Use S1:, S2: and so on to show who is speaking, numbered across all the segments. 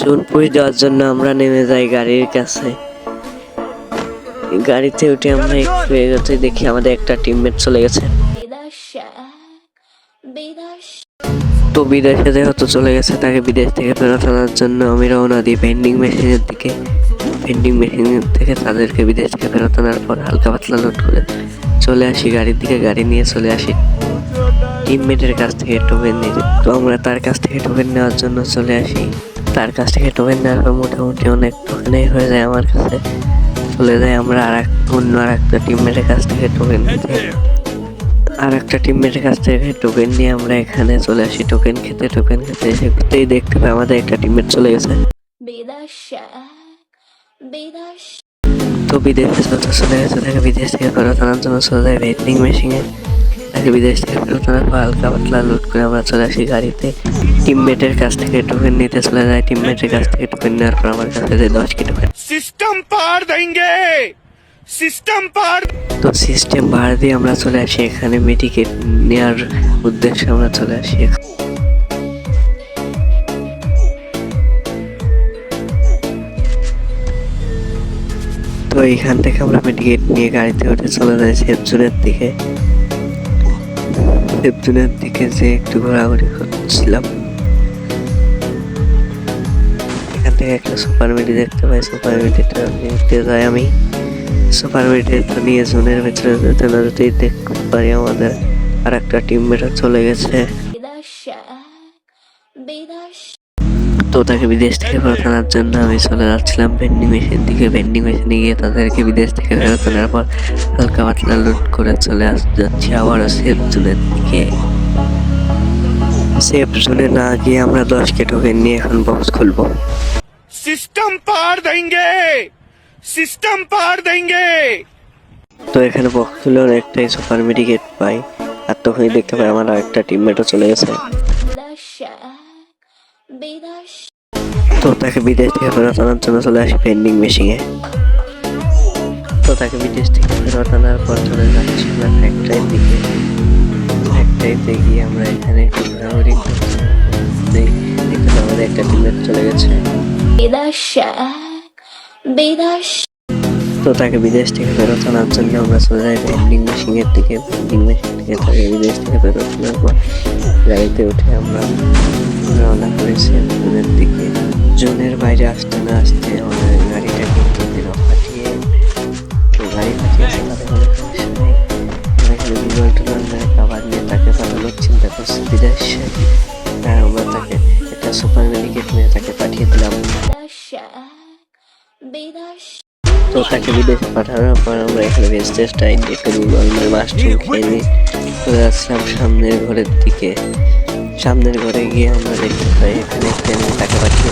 S1: June পুষ দেওয়ার জন্য আমরা নেমে যাই গাড়ির কাছে। গাড়িতে উঠে আমরা একটু এগোতে দেখি আমাদের একটা টিমমেট চলে গেছে। তো বিদেশে যেহেতু চলে গেছে তাকে বিদেশ থেকে ফেরত আনার জন্য আমি রওনা দিই ভেন্ডিং মেশিনের দিকে। ভেন্ডিং মেশিনের থেকে তাদেরকে বিদেশ থেকে ফেরত আনার পর হালকা পাতলা লোড করে চলে আসি গাড়ির দিকে গাড়ি নিয়ে চলে আসি। টিমমেটের কাছ থেকে টোকেন নিতে তো আমরা তার কাছ থেকে টোকেন নেওয়ার জন্য চলে আসি। তার কাছ থেকে টোকেন নেওয়ার মোটামুটি অনেক টোকেনই হয়ে যায় আমার কাছে। চলে যায় আমরা আর এক অন্য আর একটা টিমমেটের কাছ থেকে টোকেন নিতে। আর একটা টিমমেটের কাছ থেকে টোকেন নিয়ে আমরা এখানে চলে আসি। টোকেন খেতে টোকেন খেতে। এসে ঘুরতেই দেখতে পাই আমাদের একটা টিমমেট চলে গেছে। তো বিদেশে যত চলে গেছে তাকে বিদেশ থেকে ফেরত আনার জন্য চলে যায় ভেন্ডিং মেশিনে বিদেশ থেকে ফেরত আনার হালকা পাতলা লুট করে আমরা চলে আসি গাড়িতে। টিমমেটের কাছ থেকে টোকেন নিতে চলে যাই টিমমেটের কাছ থেকে টোকেন নেওয়ার পর আমার কাছে যে দশটি টোকেন
S2: সিস্টেম পার দেঙ্গে সিস্টেম পার
S1: তো সিস্টেম পার দিয়ে আমরা চলে আসি এখানে মেডিকেট নেওয়ার উদ্দেশ্যে আমরা চলে আসি তো এইখান থেকে আমরা টিকিট নিয়ে গাড়িতে উঠে চলে যাই সেঞ্চুরের দিকে। জোনের দিকে যে একটু ঘোরাঘুরি করছিলাম। এখান থেকে একটা সুপার মেডি দেখতে পাই। সুপার মেডিটা নিতে যাই আমি। সুপার মিডিটা নিয়ে জোনের ভেতরে যেতে না যেতেই দেখতে পারি আমাদের। আর একটা টিমমেটও চলে গেছে
S3: বিদেশে বিদেশ
S1: তো তাকে বিদেশ থেকে হ্যাঁ, ফেরত হ্যাঁ। আনার জন্য আমি চলে যাচ্ছিলাম ভেন্ডিং মেশিন দিকে। ভেন্ডিং মেশিনে গিয়ে তাদেরকে বিদেশ থেকে ফেরত আনার পর হালকা পাতলা লুট করে চলে যাচ্ছি আবারও সেফ জোনের দিকে। সেফ জোনে না গিয়ে আমরা দশকে টোকেন নিয়ে এখন বক্স খুলবো।
S2: সিস্টেম পার দেঙ্গে সিস্টেম পার দেঙ্গে
S1: তো এখানে বক্স খুলেও একটাই সুপার মেডিকেট পাই। আর তখনই দেখতে পাই আমার আরেকটা টিমমেটও চলে গেছে। তো তাকে বিদেশ থেকে ফেরত আনার জন্য চলে আসি পেন্ডিং মেশিনে তো তাকে বিদেশ থেকে ফেরত আনার পর চলে যাচ্ছি আমরা ফ্যাক্টরির দিকে। ফ্যাক্টরিতে গিয়ে আমরা এখানে একটু ঘোরাঘুরি দেখতে আমাদের একটা টিমের চলে গেছে। তো তাকে বিদেশ থেকে ফেরত আনার জন্য আমরা চলে যাই ভেন্ডিং মেশিনের দিকে। ভেন্ডিং মেশিন থেকে তাকে বিদেশ থেকে ফেরত আনার পর গাড়িতে উঠে আমরা রওনা করেছি দিকে। জোনের বাইরে আসতে না আসতে আমাদের গাড়িটাকে কেটে পাঠিয়ে তো গাড়ি আমরা খাবার নিয়ে তাকে আমরা একটা সুপার পাঠিয়ে দিলাম। তো তাকে পাঠানোর পর আমরা এখানে সামনের ঘরের দিকে। সামনের ঘরে গিয়ে আমরা দেখতে পাই এখানে তাকে পাঠিয়ে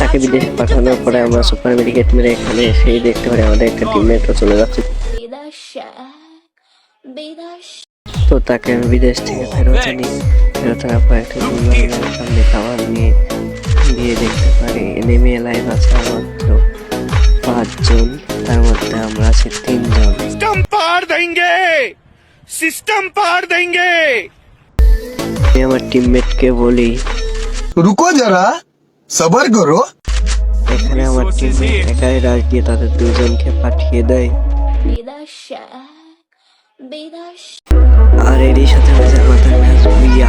S1: তাকে বিদেশে পাঠানোর পরে আমরা সুপার মেডিকেট মেরে এখানে সেই দেখতে পারি আমাদের একটা টিমমেটও চলে যাচ্ছে। তো তাকে আমি বিদেশ থেকে ফেরত আনি। ফেরত আনার পর একটা সুন্দর সামনে খাবার নিয়ে গিয়ে দেখতে পারি। নেমে লাইভ আছে মাত্র পাঁচজন। তার মধ্যে আমরা আছি তিনজন।
S2: সিস্টেম পার দেঙ্গে সিস্টেম পার দেঙ্গে
S1: আমি আমার টিমমেটকে বলি
S4: রুকো যারা সবার করো
S1: এখানে আমার টিমে একাই রাজ দিয়ে তাদের দুজনকে পাঠিয়ে দেয়। আর এরই সাথে হয়েছে আমাদের ম্যাচ ভুইয়া।